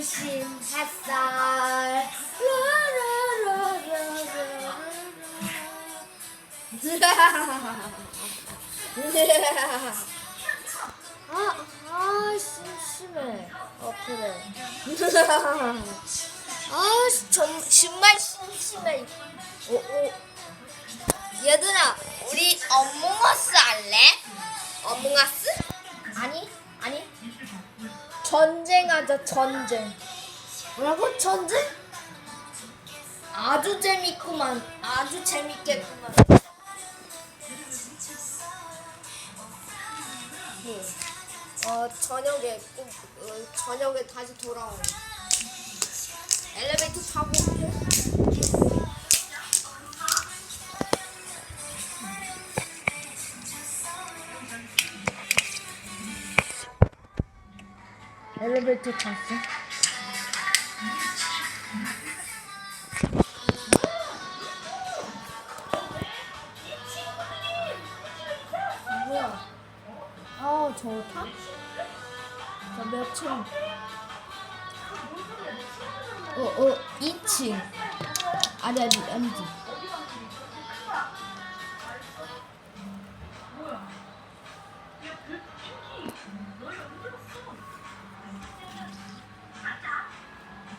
눈부신 햇살 아, 아 심심해 어 그래 아 정, 정말 심심해 오, 오. 얘들아 우리 어몽어스 할래? 어몽어스? 아니 아니 전쟁하자, 전쟁. 뭐라고? 전쟁? 아주 재밌구만. 아주 재밌겠구만. 네. 어 저녁에 꼭 어, 저녁에 다시 돌아오. 엘리베이터 타고 올게. 엘리베이터 탔어. 뭐야? 아, 저 타? 저몇 층? 어, 어, 2층. 아니, 아니, 아니지.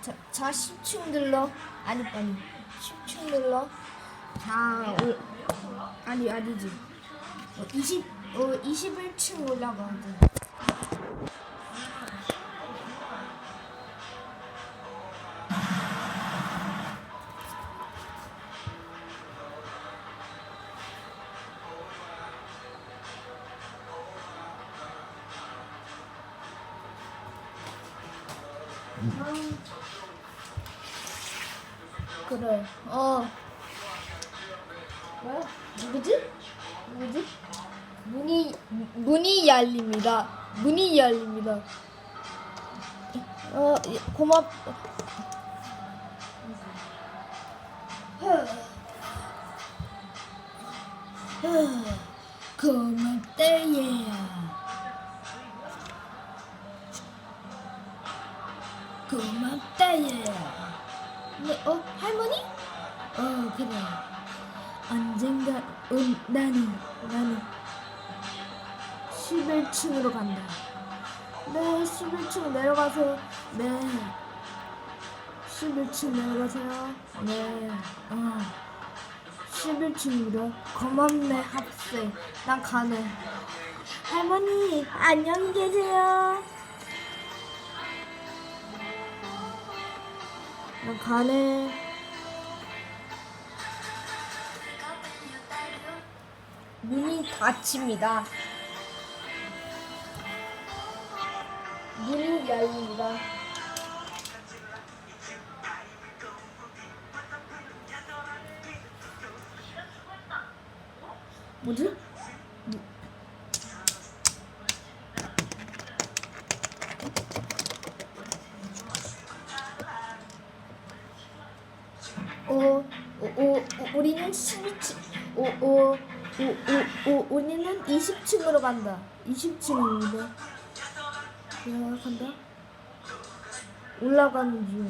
자, 자 10층 눌러. 아니, 아니. 10층 눌러. 자, 올, 아니, 아니지. 어, 20, 어, 21층 올라가야 돼. 그래. 어. 뭐야? 누구지? 누구지? 문이 문이 열립니다. 문이 열립니다. 어 예, 고맙. 고맙다 얘야. 어 할머니? 어 그래. 언젠가 은, 나는 나는 11층으로 간다. 네, 11층 내려가세요. 네. 11층 내려가세요. 네. 어. 11층입니다. 고맙네, 학생. 난 가네. 할머니, 안녕히 계세요. 난 가네. 문이 닫힙니다. 문이 열립니다. 뭐지? 우리는 12층, 오, 오, 오, 오, 오, 우리는 20층으로 간다. 20층입니다. 야, 간다. 올라가는 중.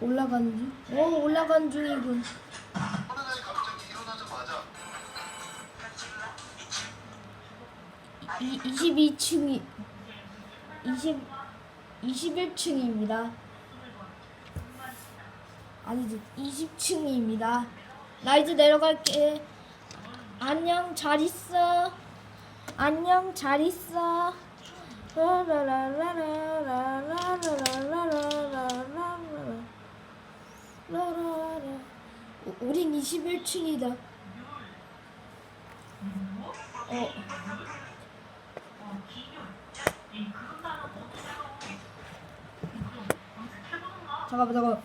올라가는 중? 어, 올라가는 중이군. 22층이 20 21층입니다. 아니 20층입니다. 나 이제 내려갈게. 안녕 잘 있어. 안녕 잘 있어. 우린 21층이다. 어. 잠깐만 잠깐만.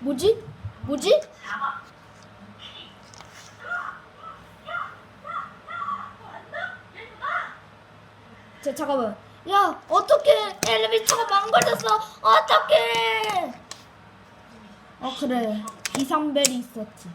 뭐지? 뭐지? 자 잠깐만. 야 어떻게 엘리베이터가 망가졌어? 어떻게 어 그래. 이상벨이 있었지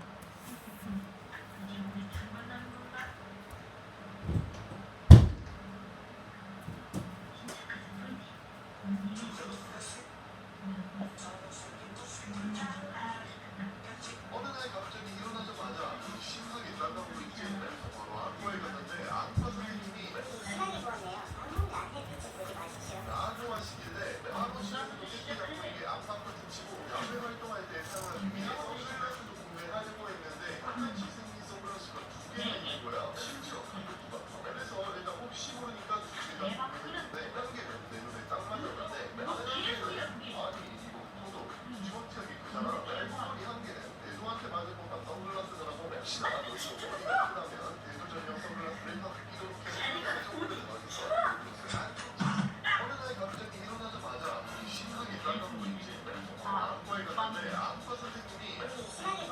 없어서 그랬더니